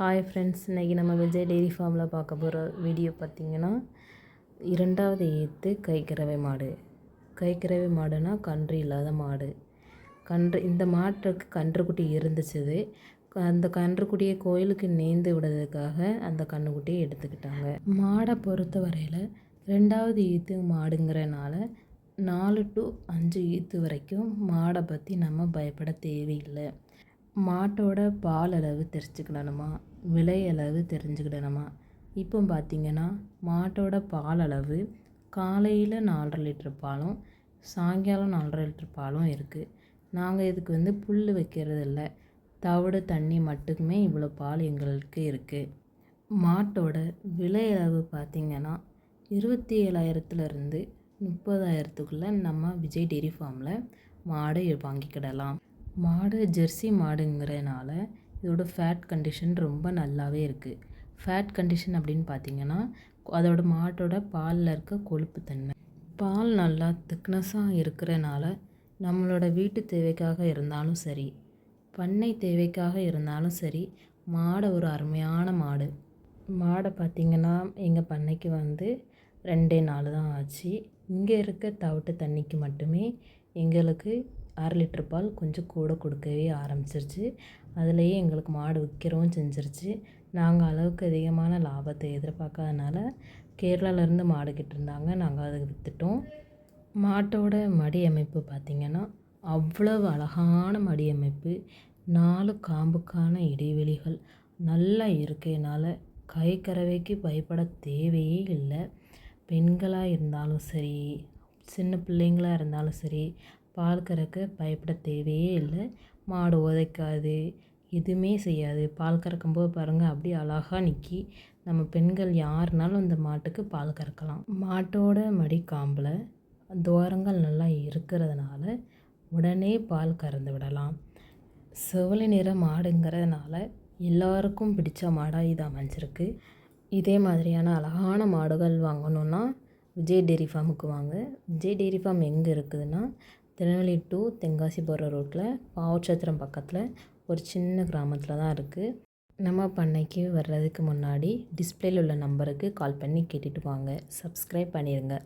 Hi friends இன்றைக்கி நம்ம Vijay dairy ஃபார்மில் பார்க்க போகிற வீடியோ பார்த்திங்கன்னா இரண்டாவது ஈத்து கைக்கிறவை மாடு. கைக்கிறவை மாடுனா கன்று இல்லாத மாடு. கன்று இந்த மாட்டுக்கு கன்றுக்குட்டி இருந்துச்சுது. அந்த கன்றுக்குட்டியை கோயிலுக்கு நேர்ந்து விடுறதுக்காக அந்த கன்றுக்குட்டியை எடுத்துக்கிட்டாங்க. மாடை பொறுத்த வரையில் ரெண்டாவது ஈத்து மாடுங்கிறனால நாலு டு அஞ்சு ஈத்து வரைக்கும் மாடை பற்றி நம்ம பயப்பட தேவையில்லை. மாட்டோட பால் அளவு தெரிஞ்சுக்கிடணுமா? விலை அளவு தெரிஞ்சுக்கிடணுமா? இப்போ பார்த்திங்கன்னா மாட்டோட பால் அளவு காலையில் நாலரை லிட்ரு பாலும் சாயங்காலம் நாலரை லிட்ரு பாலும் இருக்குது நாங்கள் இதுக்கு வந்து புல் வைக்கிறது இல்லை. தவிடு தண்ணி மட்டுமே இவ்வளோ பால் எங்களுக்கு இருக்குது மாட்டோட விலை அளவு பார்த்திங்கன்னா இருபத்தி ஏழாயிரத்துலேருந்து முப்பதாயிரத்துக்குள்ளே நம்ம விஜய் டெய்ரி ஃபார்மில் மாடு வாங்கிக்கிடலாம். மாடு ஜெர்சி மாடுங்கிறனால இதோட ஃபேட் கண்டிஷன் ரொம்ப நல்லாவே இருக்குது ஃபேட் கண்டிஷன் அப்படின்னு பார்த்தீங்கன்னா அதோட மாட்டோட பாலில் இருக்க கொழுப்பு தன்மை. பால் நல்லா திக்னஸாக இருக்கிறனால நம்மளோட வீட்டு தேவைக்காக இருந்தாலும் சரி பண்ணை தேவைக்காக இருந்தாலும் சரி மாடை ஒரு அருமையான மாடு. மாடை பார்த்திங்கன்னா எங்கள் பண்ணைக்கு வந்து ரெண்டே நாள் தான் ஆச்சு. இங்கே இருக்க தவிட்டு தண்ணிக்கு மட்டுமே எங்களுக்கு அரை லிட்ரு பால் கொஞ்சம் கூட கொடுக்கவே ஆரம்பிச்சிருச்சு. அதுலேயே எங்களுக்கு மாடு விற்கிறவும் செஞ்சிருச்சு. நாங்கள் அளவுக்கு அதிகமான லாபத்தை எதிர்பார்க்காதனால கேரளாவிலேருந்து மாடு கிட்டிருந்தாங்க. நாங்கள் அதை விற்றுட்டோம் மாட்டோட மடி அமைப்பு பார்த்திங்கன்னா அவ்வளவு அழகான மடி அமைப்பு. நாலு காம்புக்கான இடைவெளிகள். நல்லா இருக்கையினால் கை கறவைக்கு பயப்பட தேவையே இல்லை. பெண்களாக இருந்தாலும் சரி சின்ன பிள்ளைங்களாக இருந்தாலும் சரி பால் கறக்க பயப்பட தேவையே இல்லை. மாடு உதைக்காது எதுவுமே செய்யாது. பால் கறக்கும்போது பாருங்கள் அப்படியே அழகாக நிற்கி நம்ம பெண்கள் யாருனாலும் அந்த மாட்டுக்கு பால் கறக்கலாம். மாட்டோட மடிக்காம்பில் துவாரங்கள் நல்லா இருக்கிறதுனால உடனே பால் கறந்து விடலாம். செவலை நிற மாடுங்கிறதுனால எல்லாருக்கும் பிடிச்ச மாடாக இது அமைஞ்சிருக்கு. இதே மாதிரியான அழகான மாடுகள் வாங்கணுன்னா விஜய் டெய்ரி ஃபார்முக்கு வாங்க. விஜய் டெய்ரி ஃபார்ம் எங்கே இருக்குதுன்னா திருநெல்வேலி டு தென்காசி போகிற ரோட்டில் பாவச்சத்திரம் பக்கத்தில் ஒரு சின்ன கிராமத்தில் தான் இருக்குது நம்ம பண்ணைக்கு வர்றதுக்கு முன்னாடி டிஸ்பிளேயில் உள்ள நம்பருக்கு கால் பண்ணி கேட்டுட்டு வாங்க. சப்ஸ்கிரைப் பண்ணிடுங்க